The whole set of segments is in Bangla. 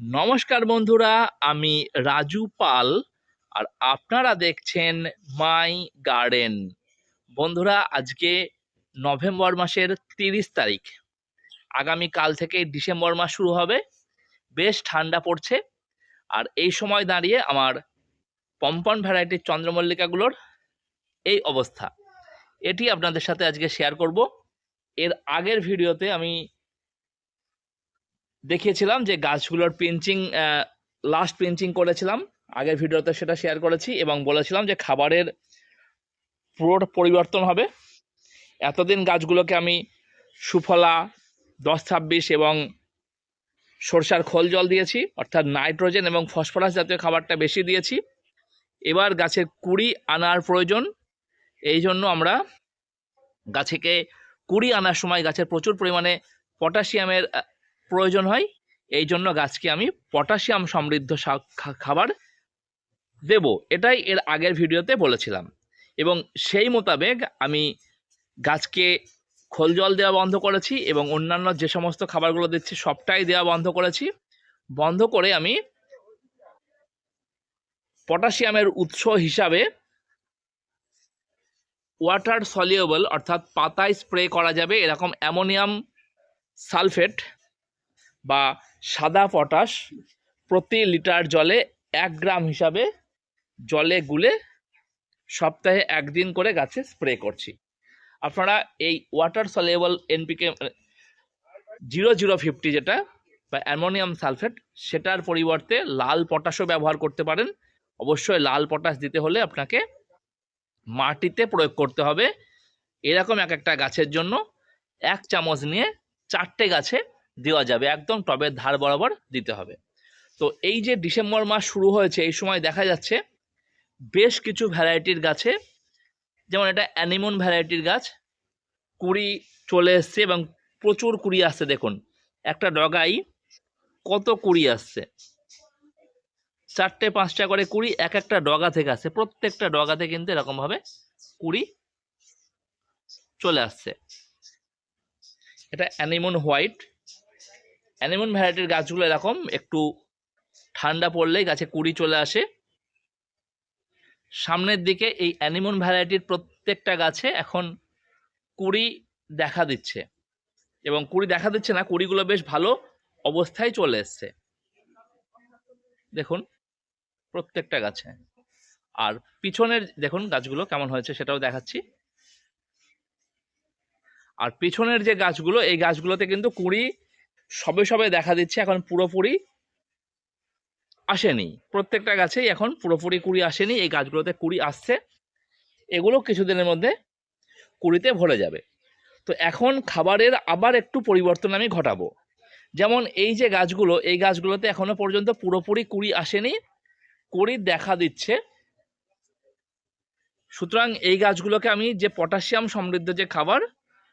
নমস্কার বন্ধুরা, আমি রাজু পাল আর আপনারা দেখছেন মাই গার্ডেন। বন্ধুরা, আজকে নভেম্বর মাসের তিরিশ তারিখ। আগামী কাল থেকে ডিসেম্বর মাস শুরু হবে। বেশ ঠান্ডা পড়ছে আর এই সময় দাঁড়িয়ে আমার পম্পন ভ্যারাইটির চন্দ্রমল্লিকাগুলোর এই অবস্থা। এটি আপনাদের সাথে আজকে শেয়ার করব। এর আগের ভিডিওতে আমি দেখিয়েছিলাম যে গাছগুলোর পিঞ্চিং লাস্ট পিঞ্চিং করেছিলাম। আগের ভিডিওতে সেটা শেয়ার করেছি এবং বলেছিলাম যে খাবারের পুরো পরিবর্তন হবে। এতদিন গাছগুলোকে আমি সুফলা, দশ ছাব্বিশ এবং সরষার খোল জল দিয়েছি, অর্থাৎ নাইট্রোজেন এবং ফসফরাস জাতীয় খাবারটা বেশি দিয়েছি। এবার গাছের কুড়ি আনার প্রয়োজন। এই জন্য আমরা গাছেকে কুড়ি আনার সময় গাছের প্রচুর পরিমাণে পটাশিয়ামের প্রয়োজন হয়, এই জন্য গাছকে আমি পটাশিয়াম সমৃদ্ধ খাবার দেব। এটাই এর আগের ভিডিওতে বলেছিলাম। এবং সেই মোতাবেক আমি গাছকে খোল জল দেওয়া বন্ধ করেছি এবং অন্যান্য যে সমস্ত খাবারগুলো দিচ্ছি সবটাই দেওয়া বন্ধ করেছি। বন্ধ করে আমি পটাশিয়ামের উৎস হিসাবে ওয়াটার সলিউবল অর্থাৎ পাতায় স্প্রে করা যাবে এরকম অ্যামোনিয়াম সালফেট বা সাদা পটাশ প্রতি লিটার জলে এক গ্রাম হিসাবে জলে গুলে সপ্তাহে একদিন করে গাছে স্প্রে করছি। আপনারা এই water soluble NPK zero zero fifty যেটা বা অ্যামোনিয়াম সালফেট সেটার পরিবর্তে লাল পটাশও ব্যবহার করতে পারেন। অবশ্যই লাল পটাশ দিতে হলে আপনাকে মাটিতে প্রয়োগ করতে হবে। এরকম এক একটা গাছের জন্য এক চামচ নিয়ে চারটে গাছে দেওয়া যাবে একদম টবের ধার বরাবর দিতে হবে। তো এই যে ডিসেম্বর মাস শুরু হয়েছে, এই সময় দেখা যাচ্ছে বেশ কিছু ভ্যারাইটির গাছে, যেমন এটা অ্যানিমন ভ্যারাইটির গাছ, কুড়ি চলে এসছে এবং প্রচুর কুড়ি আসছে দেখুন। একটা ডগাই কত কুড়ি আসছে? চারটে, পাঁচটা করে কুড়ি এক একটা ডগা থেকে আসছে। প্রত্যেকটা ডগাতে কিন্তু এরকমভাবে কুড়ি চলে আসছে। এটা অ্যানিমন হোয়াইট অ্যানিমন ভ্যারাইটির গাছগুলো এরকম, একটু ঠান্ডা পড়লেই গাছে কুড়ি চলে আসে। সামনের দিকে এই অ্যানিমন ভ্যারাইটির প্রত্যেকটা গাছে এখন কুড়ি দেখা দিচ্ছে। এবং কুড়ি দেখা দিচ্ছে না, কুড়িগুলো বেশ ভালো অবস্থায় চলে এসছে। দেখুন, প্রত্যেকটা গাছে। আর পিছনের, দেখুন গাছগুলো কেমন হয়েছে সেটাও দেখাচ্ছি। আর পিছনের যে গাছগুলো, এই গাছগুলোতে কিন্তু কুড়ি সবে সবে দেখা দিচ্ছে, এখন পুরোপুরি আসেনি। প্রত্যেকটা গাছেই এখন পুরোপুরি কুড়ি আসেনি, এই গাছগুলোতে কুড়ি আসছে। এগুলো কিছুদিনের মধ্যে কুড়িতে ভরে যাবে। তো এখন খাবারের আবার একটু পরিবর্তন আমি ঘটাবো। যেমন এই যে গাছগুলো, এই গাছগুলোতে এখনও পর্যন্ত পুরোপুরি কুড়ি আসেনি, কুড়ি দেখা দিচ্ছে। সুতরাং এই গাছগুলোকে আমি যে পটাশিয়াম সমৃদ্ধ যে খাবার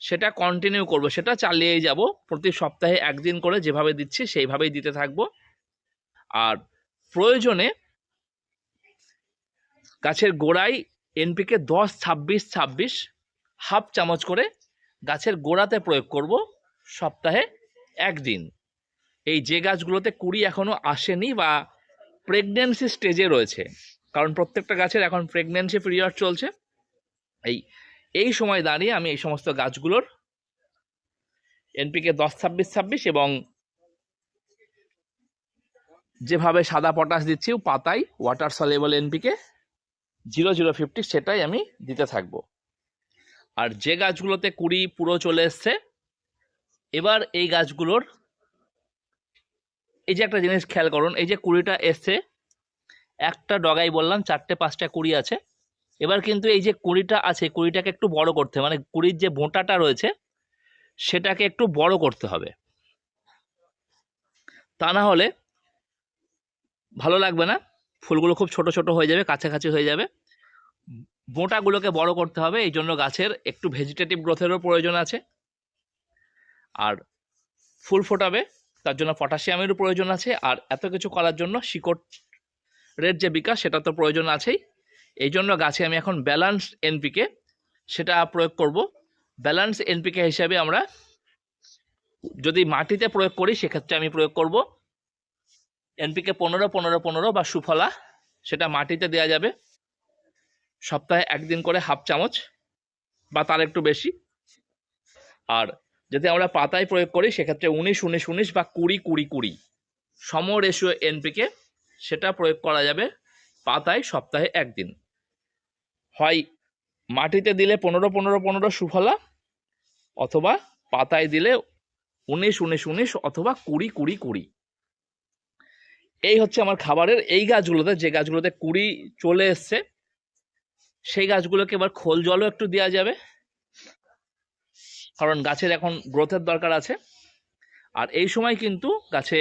সেটা কন্টিনিউ করব, সেটা চালিয়েই যাব। প্রতি সপ্তাহে একদিন করে যেভাবে দিচ্ছি, সেইভাবেই দিতে থাকব। আর প্রয়োজনে গাছের গোড়ায় এনপিকে দশ, ছাব্বিশ ছাব্বিশ, হাফ চামচ করে গাছের গোড়াতে প্রয়োগ করব সপ্তাহে একদিন। এই যে গাছগুলোতে কুড়ি এখনও আসেনি বা প্রেগনেন্সি স্টেজে রয়েছে, কারণ প্রত্যেকটা গাছের এখন প্রেগনেন্সি পিরিয়ড চলছে। এই এই সময় দাঁড়িয়ে আমি এই সমস্ত গাছগুলোর এনপিকে দশ, ছাব্বিশ ছাব্বিশ এবং যেভাবে সাদা পটাশ দিচ্ছি, পাতায় water soluble NPK zero zero fifty সেটাই আমি দিতে থাকব। আর যে গাছগুলোতে কুড়ি, পুরো চলে এসছে, এবার এই গাছগুলোর এই যে একটা জিনিস খেয়াল করুন, এই যে কুড়িটা এসছে, একটা ডগাই বললাম, চারটে, পাঁচটা কুড়ি আছে এবার কিন্তু এই যে কুড়িটা আছে, কুড়িটাকে একটু বড় করতে। মানে কুড়ির যে বোঁটাটা রয়েছে, সেটাকে একটু বড় করতে হবে। তা না হলে ভালো লাগবে না। ফুলগুলো খুব ছোট ছোট হয়ে যাবে, কাছাকাছি হয়ে যাবে। বোঁটাগুলোকে বড় করতে হবে। এই জন্য গাছের একটু ভেজিটেটিভ গ্রোথেরও প্রয়োজন আছে। আর ফুল ফোটাবে, তার জন্য পটাশিয়ামেরও প্রয়োজন আছে। আর এত কিছু করার জন্য শিকড়ের যে বিকাশ, সেটা তো প্রয়োজন আছেই। এই জন্য গাছে আমি এখন ব্যালান্স এনপিকে সেটা প্রয়োগ করব। ব্যালান্স এনপিকে হিসাবে আমরা যদি মাটিতে প্রয়োগ করি, সেক্ষেত্রে আমি প্রয়োগ করব এনপিকে পনেরো পনেরো পনেরো বা সুফলা, সেটা মাটিতে দেওয়া যাবে। সপ্তাহে একদিন করে হাফ চামচ বা তার একটু বেশি। আর যদি আমরা পাতায় প্রয়োগ করি, সেক্ষেত্রে উনিশ উনিশ উনিশ বা কুড়ি কুড়ি কুড়ি সম রেশিও এনপিকে সেটা প্রয়োগ করা যাবে পাতায় সপ্তাহে একদিন। হয় মাটিতে দিলে পনেরো পনেরো পনেরো সুফলা অথবা পাতায় দিলে উনিশ উনিশ উনিশ অথবা কুড়ি কুড়ি কুড়ি। এই হচ্ছে আমার খাবারের, এই গাছগুলোতে, যে গাছগুলোতে কুড়ি চলে এসছে, সেই গাছগুলোকে এবার খোল জলও একটু দেওয়া যাবে। কারণ গাছের এখন গ্রোথের দরকার আছে। আর এই সময় কিন্তু গাছে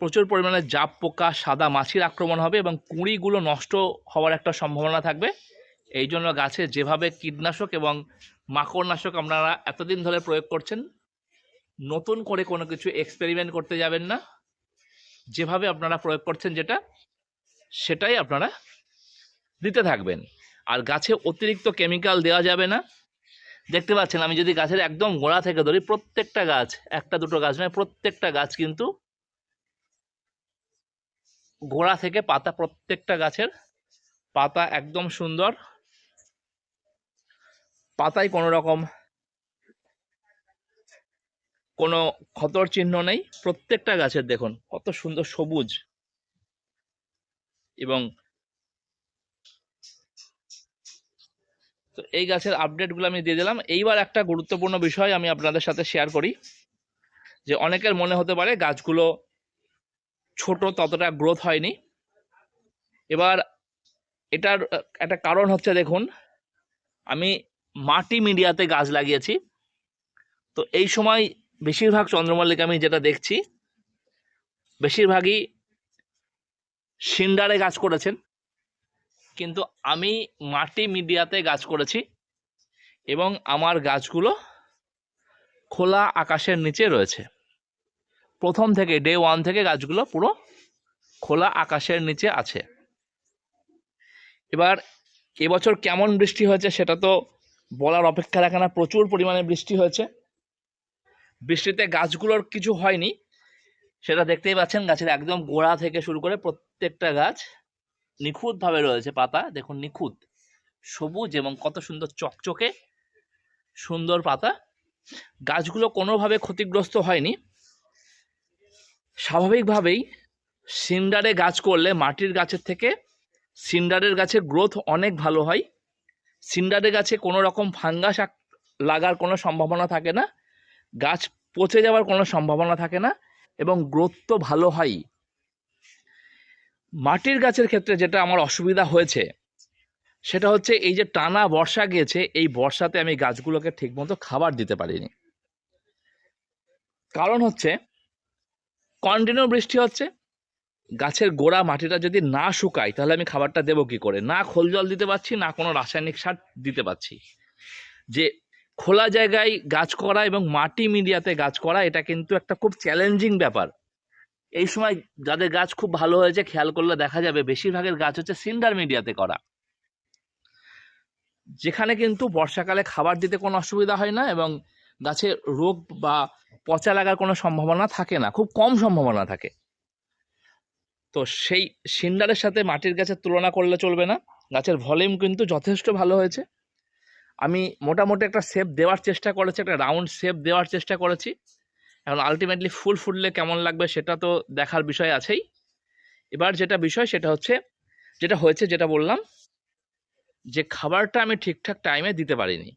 প্রচুর পরিমাণে জাপ পোকা সাদা মাছির আক্রমণ হবে এবং কুঁড়িগুলো নষ্ট হওয়ার একটা সম্ভাবনা থাকবে। এই জন্য গাছে যেভাবে কীটনাশক এবং মাকড়নাশক আপনারা এতদিন ধরে প্রয়োগ করছেন, নতুন করে কোনো কিছু এক্সপেরিমেন্ট করতে যাবেন না। যেভাবে আপনারা প্রয়োগ করছেন যেটা, সেটাই আপনারা দিতে থাকবেন। আর গাছে অতিরিক্ত কেমিক্যাল দেওয়া যাবে না। দেখতে পাচ্ছেন, আমি যদি গাছের একদম গোড়া থেকে ধরি, প্রত্যেকটা গাছ, একটা দুটো গাছ নয়, প্রত্যেকটা গাছ কিন্তু গোড়া থেকে পাতা, প্রত্যেকটা গাছের পাতা একদম সুন্দর পাতায় কোনো রকম কোনো ক্ষতর চিহ্ন নেই। প্রত্যেকটা গাছের দেখুন, কত সুন্দর সবুজ। এবং তো এই গাছের আপডেটগুলো আমি দিয়ে দিলাম। এইবার একটা গুরুত্বপূর্ণ বিষয় আমি আপনাদের সাথে শেয়ার করি, যে অনেকের মনে হতে পারে গাছগুলো ছোট ততটা গ্রোথ হয়নি। এবার এটার একটা কারণ হচ্ছে দেখুন, আমি মাটি মিডিয়াতে গাছ লাগিয়েছি। তো এই সময় বেশিরভাগ চন্দ্রমল্লিকা আমি যেটা দেখছি, বেশিরভাগই সিন্ডারে গাছ করেছেন। কিন্তু আমি মাটি মিডিয়াতে গাছ করেছি এবং আমার গাছগুলো খোলা আকাশের নিচে রয়েছে। প্রথম থেকে ডে ওয়ান থেকে গাছগুলো পুরো খোলা আকাশের নিচে আছে। এবার এবছর কেমন বৃষ্টি হয়েছে সেটা তো বলার অপেক্ষা রাখে না, প্রচুর পরিমাণে বৃষ্টি হয়েছে। বৃষ্টিতে গাছগুলোর কিছু হয়নি, সেটা দেখতেই পাচ্ছেন গাছের একদম গোড়া থেকে শুরু করে প্রত্যেকটা গাছ নিখুঁতভাবে রয়েছে পাতা। দেখুন, নিখুঁত, সবুজ এবং কত সুন্দর চকচকে সুন্দর পাতা। গাছগুলো কোনোভাবে ক্ষতিগ্রস্ত হয়নি। স্বাভাবিকভাবেই সিন্ডারে গাছ করলে মাটির গাছের থেকে সিন্ডারের গাছের গ্রোথ অনেক ভালো হয়। সিন্ডারের গাছে কোনো রকম ফাঙ্গাস লাগার কোনো সম্ভাবনা থাকে না, গাছ পচে যাওয়ার কোনো সম্ভাবনা থাকে না, এবং গ্রোথ তো ভালো হয়। মাটির গাছের ক্ষেত্রে যেটা আমার অসুবিধা হয়েছে, সেটা হচ্ছে এই যে টানা বর্ষা গিয়েছে, এই বর্ষাতে আমি গাছগুলোকে ঠিকমতো খাবার দিতে পারিনি। কারণ হচ্ছে কন্টিনিউ বৃষ্টি হচ্ছে গাছের গোড়া মাটিটা যদি না শুকায়, তাহলে আমি খাবারটা দেবো কি করে? না খোল জল দিতে পারছি, না কোনো রাসায়নিক সার দিতে পারছি। যে খোলা জায়গায় গাছ করা এবং মাটি মিডিয়াতে গাছ করা, এটা কিন্তু একটা খুব চ্যালেঞ্জিং ব্যাপার। এই সময় যাদের গাছ খুব ভালো হয়েছে, খেয়াল করলে দেখা যাবে বেশিরভাগের গাছ হচ্ছে সিন্ডার মিডিয়াতে করা। যেখানে কিন্তু বর্ষাকালে খাবার দিতে কোনো অসুবিধা হয় না এবং গাছে রোগ বা পচা লাগার কোনো সম্ভাবনা থাকে না, খুব কম সম্ভাবনা থাকে। তো সেই সিন্ডারের সাথে মাটির গাছের তুলনা করলে চলবে না। গাছের ভলিউম কিন্তু যথেষ্ট ভালো হয়েছে। আমি মোটামুটি একটা শেপ দেওয়ার চেষ্টা করেছি, একটা রাউন্ড শেপ দেওয়ার চেষ্টা করেছি। এখন আলটিমেটলি ফুল ফুটলে কেমন লাগবে সেটা তো দেখার বিষয় আছেই। এবার যেটা বিষয় সেটা হচ্ছে, যেটা হয়েছে যেটা বললাম, যে খাবারটা আমি ঠিকঠাক টাইমে দিতে পারিনি।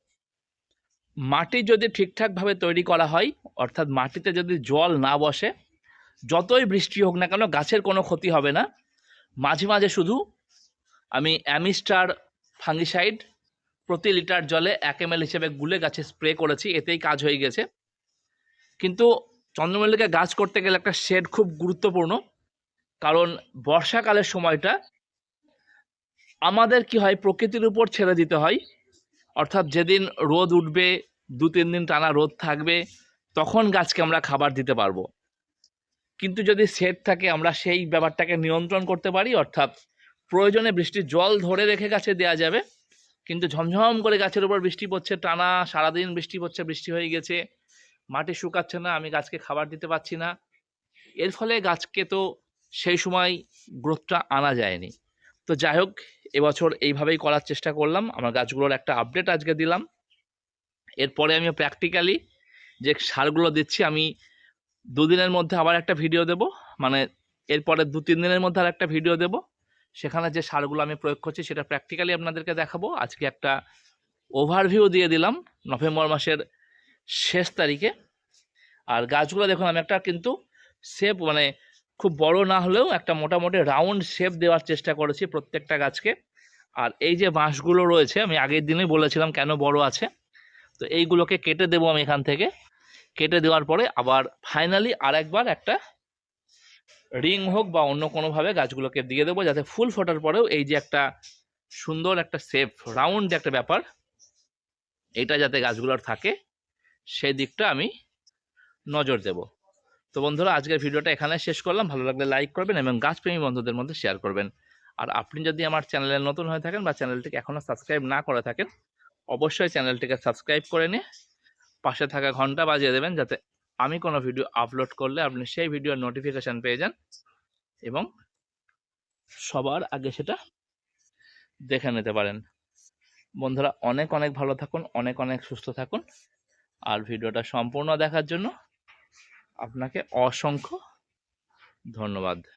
মাটি যদি ঠিকঠাকভাবে তৈরি করা হয়, অর্থাৎ মাটিতে যদি জল না বসে যতই বৃষ্টি হোক না কেন গাছের কোনো ক্ষতি হবে না। মাঝে মাঝে শুধু আমি অ্যামিস্টার ফাঙ্গিসাইড প্রতি লিটার জলে এক এম হিসেবে গুলে গাছে স্প্রে করেছি, এতেই কাজ হয়ে গেছে। কিন্তু চন্দ্রমল্লিকা গাছ করতে গেলে একটা শেড খুব গুরুত্বপূর্ণ, কারণ বর্ষাকালের সময়টা আমাদের কি হয়, প্রকৃতির উপর ছেড়ে দিতে হয়। অর্থাৎ যেদিন রোদ উঠবে দু তিন দিন টানা রোদ থাকবে, তখন গাছকে আমরা খাবার দিতে পারব। কিন্তু যদি সেট থাকে, আমরা সেই ব্যাপারটাকে নিয়ন্ত্রণ করতে পারি, অর্থাৎ প্রয়োজনে বৃষ্টির জল ধরে রেখে গাছে দেওয়া যাবে, কিন্তু ঝমঝম করে গাছের উপর বৃষ্টি পড়ছে, টানা সারাদিন বৃষ্টি পড়ছে, বৃষ্টি হয়ে গেছে, মাটি শুকাচ্ছে না, আমি গাছকে খাবার দিতে পারছি না, এর ফলে গাছকে তো সেই সময় গ্রোথটা আনা যায়নি। তো যাই হোক, এবছর এইভাবেই করার চেষ্টা করলাম, আমার গাছগুলোর একটা আপডেট আজকে দিলাম, এরপরে আমি প্র্যাকটিক্যালি যে সারগুলো দিচ্ছি, আমি দুদিনের মধ্যে আবার একটা ভিডিও দেব। মানে এরপরে দু, তিন দিনের মধ্যে আর একটা ভিডিও দেব। সেখানে যে সারগুলো আমি প্রয়োগ করছি সেটা প্র্যাকটিক্যালি আপনাদেরকে দেখাবো। আজকে একটা ওভারভিউ দিয়ে দিলাম নভেম্বর মাসের শেষ তারিখে। আর গাছগুলো দেখুন, আমি একটা কিন্তু শেপ মানে খুব বড় না হলেও একটা মোটামুটি রাউন্ড শেপ দেওয়ার চেষ্টা করেছি প্রত্যেকটা গাছকে। আর এই যে বাঁশগুলো রয়েছে, আমি আগের দিনই বলেছিলাম কেন বড় আছে। তো এইগুলোকে কেটে দেবো আমি এখান থেকে। কেটে দেওয়ার পরে আবার ফাইনালি আর একবার একটা রিং হোক বা অন্য কোনোভাবে গাছগুলোকে দিয়ে দেবো যাতে ফুল ফোটার পরেও এই যে একটা সুন্দর একটা শেপ রাউন্ড একটা ব্যাপার, এটা যাতে গাছগুলোর থাকে, সেই দিকটা আমি নজর দেব। তো বন্ধুরা, আজকের ভিডিওটা এখানে শেষ করলাম। ভালো লাগলে লাইক করবেন এবং গাছপ্রেমী বন্ধুদের মধ্যে শেয়ার করবেন। আর আপনি যদি আমার চ্যানেলে নতুন হয়ে থাকেন বা চ্যানেলটিকে এখনও সাবস্ক্রাইব না করে থাকেন, অবশ্যই চ্যানেলটিকে সাবস্ক্রাইব করে নিয়ে পাশে থাকা ঘণ্টা বাজিয়ে দেবেন যাতে আমি কোনো ভিডিও আপলোড করলে আপনি সেই ভিডিওর নোটিফিকেশান পেয়ে যান এবং সবার আগে সেটা দেখে নিতে পারেন। বন্ধুরা, অনেক অনেক ভালো থাকুন, অনেক অনেক সুস্থ থাকুন। আর ভিডিওটা সম্পূর্ণ দেখার জন্য আপনাকে অসংখ্য ধন্যবাদ।